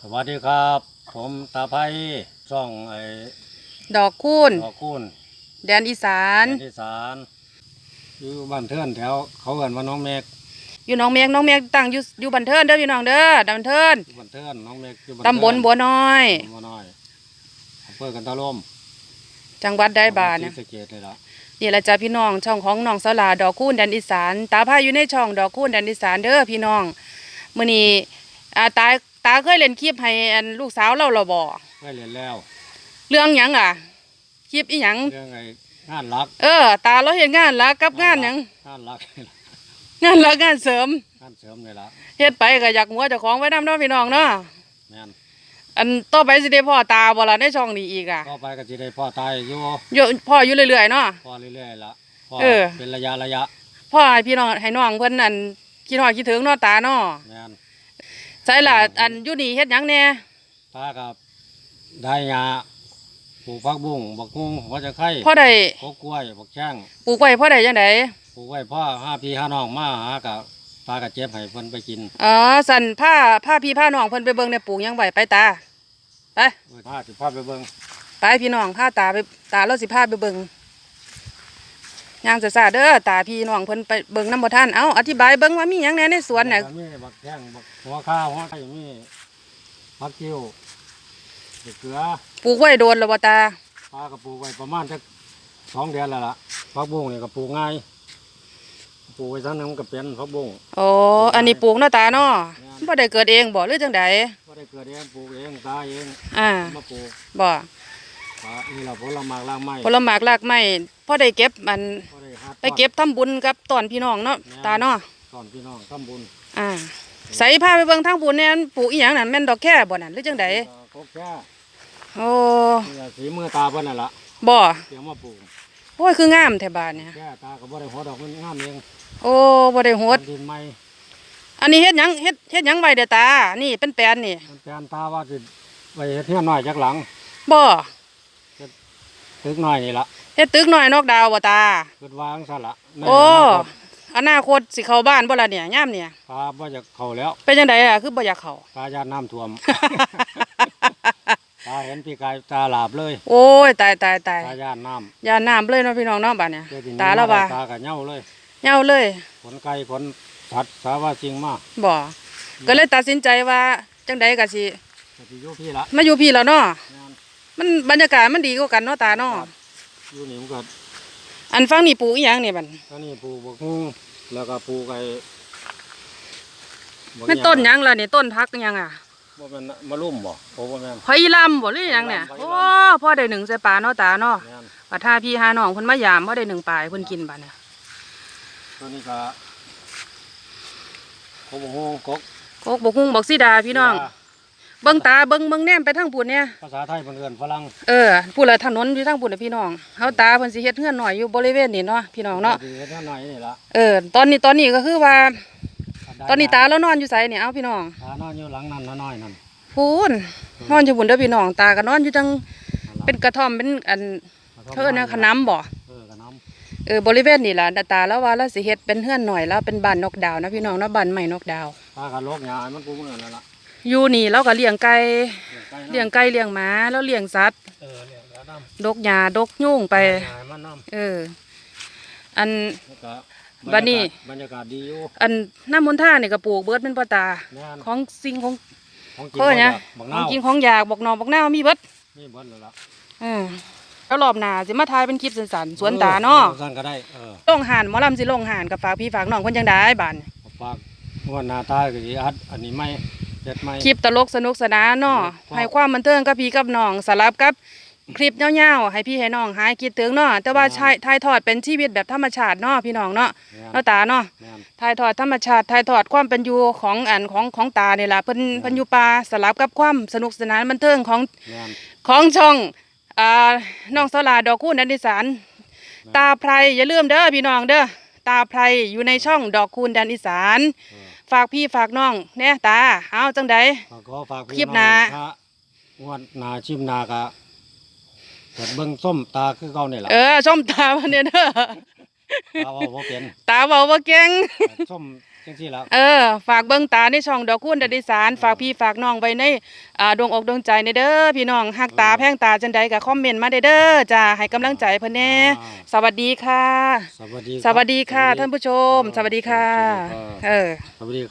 สวัสดีครับ ผมตาไพช่องไอ้ดอกคูณ ดอกคูณแดนอีสาน ที่สารอยู่บ้านเทือนแถวเขาเอิ้นว่าน้องเมฆอยู่หน้องเมียงหน้องเมียงตั้งอยู่อยู่บันเทินเด้อพี่น้องเด้อบันเทินอยู่บ้านเทือนน้องเมฆอยู่บ้านตำบลบัวน้อยตำบลบัวน้อยอำเภอกันตะลมจังหวัดได้บาเนี่ยศรีสะเกษเลยล่ะนี่แหละจ้าพี่น้องช่องของน้องสลาดอกคูณแดนอีสาน ตาพาอยู่ในช่องดอกคูณแดนอีสานเด้อพี่น้องมื้อนี้อ่าตา ตาเคยเล่นคลิปให้อันลูกสาวเราเราบ่ได้เรียนแล้ว เรื่องหยังอะคลิปอีหยังเรื่องไอ้งานรักเออ ตาเราเห็นงานละกับงานหยังงานรักงานละงานเสริมงานเสริมเลยล่ะเฮ็ดไปก็อยากหัวเจ้าของไว้นำเนาะพี่น้องเนาะแม่นอันต่อไปสิได้พ่อตาบ่ล่ะในช่องนี้อีกอะก็ไปก็สิได้พ่อตายอยู่อยู่พ่ออยู่เรื่อยๆเนาะ พ่อเรื่อยๆล่ะพ่อเออ เป็นระยะระยะพ่อให้พี่น้องให้น้องเพิ่นอันคิดฮอดคิดถึงเนาะตาเนาะ แม่น ใช่ล่ะอันอยู่นี่เฮ็ดหยังแหน่ตากับได้ยาปลูกผักบุ้งบักฮุงหัวจะไข่พ่อได้พกกล้วยบักแช่งปลูกไว้พ่อได้จังไดปลูกไว้พ่อห้าพี่ห้าน้องมาหากับตากับเจ็บให้เพิ่นไปกินอ๋อสั่นผ้าผ้าพี่ผ้าน้องเพิ่นไปเบิ่งในปลูกหยังไว้ไปตาไปผ้าสิพาไปเบิ่งไปพี่น้องพาตาไปตาเราสิพาไปเบิ่ง ย่างซ่าๆเด้อตาพี่น้องเพิ่นไปเบิ่งนำบ่ทันเอ้าอธิบายเบิ่งว่ามีหยังแหน่ในสวนน่ะแล้วก็มีบักแช่งบักหัวข้าวหัวไข่มีผักกิ้วบักเกลือปลูกไว้โดนแล้วบ่ตาตาก็ปลูกไว้ประมาณจักสองเดือนแล้วล่ะผักบุ้งนี่ก็ปลูกง่ายปลูกไว้ซันนึงก็เป็นผักบุ้งโอ้อันนี้ปลูกเนาะตาเนาะบ่ได้เกิดเองบ่หรือจังไดบ่ได้เกิดเองปลูกเองตาเองอ่ามาปลูกบ่ ตานี่ล่ะผลไม้รากไม้ผลหมากรากไม้พอได้เก็บมันบ่ได้หาไปเก็บทำบุญกับตอนพี่น้องเนาะตาเนาะตอนพี่น้องทำบุญอ่าใส่ผ้าไปเบิ่งทางบุญเนี่ยปลูกอีหยังนั่นแม่นดอกแค่บ่นั่นหรือจังไดก็แค่โอ้นี่ล่ะสีมือตาเพิ่นนั่นล่ะบ่เดี๋ยวมาปลูกโอ้ยคืองามแท้บาดเนี่ยแค่ตาก็บ่ได้หัวดอกมันงามเองโอ้บ่ได้โหดดินไม้อันนี้เฮ็ดหยังเฮ็ดเฮ็ดหยังไว้เด้อตา นี่เป็นแปลนนี่มันแปลนตาว่าสิไว้เฮ็ดเฮือนน้อยจักหลังบ่ ตึกน้อยนี่ล่ะเฮ็ดตึกน้อยนอกดาวบ่ตาคิดว่าจังซั่นล่ะในโอ้อนาคตอนาคตสิเข้าบ้านบ่ล่ะเนี่ยยามเนี่ยตาบ่จะเข้าแล้ว เป็นจังไดล่ะคือบ่อยากเข้าตายานน้ำท่วมตาเห็นพี่กายตาหลาบเลย โอ้ยตายตายตายตายานน้ำอย่าน้ำเลยเนาะพี่น้องเนาะบัดเนี่ยเดี๋ยวสิหนีตาแล้วว่าตาก็เหย้าเลยเหงาเลยขนไก่ขนสัตว์สาว่าจริงมาบ่ก็เลยตัดสินใจว่าจังใดก็สิก็สิอยู่พี่ละมาอยู่พี่แล้วเนาะงาน มันบรรยากาศมันดีกว่ากันเนาะตาเนาะอยู่นี่มันก็อันฟังนี่ปลูกอีหยังนี่บัดตอนนี้ปลูกบักฮุ้งแล้วก็ปลูกไอ้บักแม่นต้นหยังล่ะนี่ต้นพักหยังอะบ่แม่นมะลุ่มบ่โอ้บ่แม่น หอยลำบ่หรือหยังเนี่ยหอยลำ โอ้พ่อได้หนึ่งใส่ปลาเนาะตาเนาะแม่นว่าถ้าพี่หาน้องเพิ่นมายามพ่อได้หนึ่งปลาให้เพิ่นกินบัดเนี่ยตัวนี้ก็โคบฮูกกโคกบกฮุงบอกสิดาพี่น้อง เบิ่งตาเบิ่งเบิ่งแนมไปทางปุ่นเนี่ยภาษาไทยเพิ่นเอิ้นฝรั่งเออพูดละถนนอยู่ทางปุ่นน่ะพี่น้องเฮาตาเพิ่นสิเฮ็ดเฮือนหน่อยอยู่บริเวณนี้เนาะพี่น้องเนาะสิเฮ็ดหน่อยนี่ล่ะเออตอนนี้ตอนนี้ก็คือว่า ตอนนี้ตาแล้วนอนอยู่ไสเนี่ยเอาพี่น้องตานอนอยู่หลังนั้นน้อยๆนั่นพูนนอนอยู่บุญเด้อพี่น้องตาก็นอนอยู่จังนั่นล่ะเป็นกระท่อมเป็นอันเธอเนี่ยขนำบ่เออขนำเออบริเวณนี่ล่ะตาแล้วว่าแล้วสิเฮ็ดเป็นเฮือนหน่อยแล้วเป็นบ้านนกดาวนะพี่น้องเนาะบ้านใหม่นกดาวตาก็ลกหญ้าให้มันกูมื้อนั่นล่ะ อยู่นี่เราก็เลี้ยงไก่เลี้ยงไก่เลี้ยงไก่เลี้ยงหมาแล้วเลี้ยงสัตว์เออเลี้ยงแล้วนำดกหญ้าดกยุ่งไปหญ้าให้มันนำเออ อัน แล้วก็บัดนี้ บรรยากาศดีอยู่อันน้ำมนท่านี่ก็ปลูกเบิดเป็นพ่อตาแม่นของสิ่งของ ของกินเพิ่นเนี่ยบักขนาองวกินของอยากบอกนอบอกหน้าวมีเบิดนี่เบิดแล้วล่ะเออแล้วรอบหน้าสิมาถ่ายเป็นคลิปสั้นๆสวนตาเนาะออสั่นก็ได้เออลงหานหมอลำสิลงหานกับฝากพี่ฝากน้องคนจังได้บานฝากว่าหน้าตาก็สิอัดอันนี้ไม่ เฮ็ดไม่คลิปตลกสนุกสนานเนาะครับให้ความบันเทิงกับพี่กับน้องสลับกับคลิปยาวๆให้พี่ให้น้องหายคิดถึงเนาะแต่ว่าชายถ่ายทอดเป็นชีวิตแบบธรรมชาติเนาะพี่น้องเนาะแม่นเนาะตาเนาะแม่นถ่ายทอดธรรมชาติถ่ายทอดความเป็นอยู่ของอันของของตาเนี่ยล่ะเพิ่นเพิ่นอยู่ป่าสลับกับความสนุกสนานบันเทิงของแม่นของช่องอ่าน้องสลาดอกคูณนันดิสานตาไพรอย่าลืมเด้อพี่น้องเด้อตาไพรอยู่ในช่องดอกคูณแดนอีสานเออ ฝากพี่ฝากน้องแน่ตาเอาจังใดก็ขอฝากพี่คลิปหน้า องถ้งวดหน้าชิมหน้าก็เกิดเบิ่งส้มตาคือเก่านี่ล่ะเออชมตาวันนี้เด้อตาว่าบ่เป็นตาเบาว่าเก่งส้ม จังซี่ล่ะเออ ฝากเบิ่งตาในช่องดอกคูณดันอีสานฝากพี่ฝากน้องไว้ในอ่าดวงอกดวงใจในเด้อพี่น้องหักตาแพงตาจังใดก็คอมเมนต์มาได้เด้อจ้าให้กำลังใจเพิ่นแน่อ่า สวัสดีค่ะ สวัสดีสวัสดีค่ะ ท่านผู้ชม สวัสดีค่ะ สวัสดีครับ เออ สวัสดี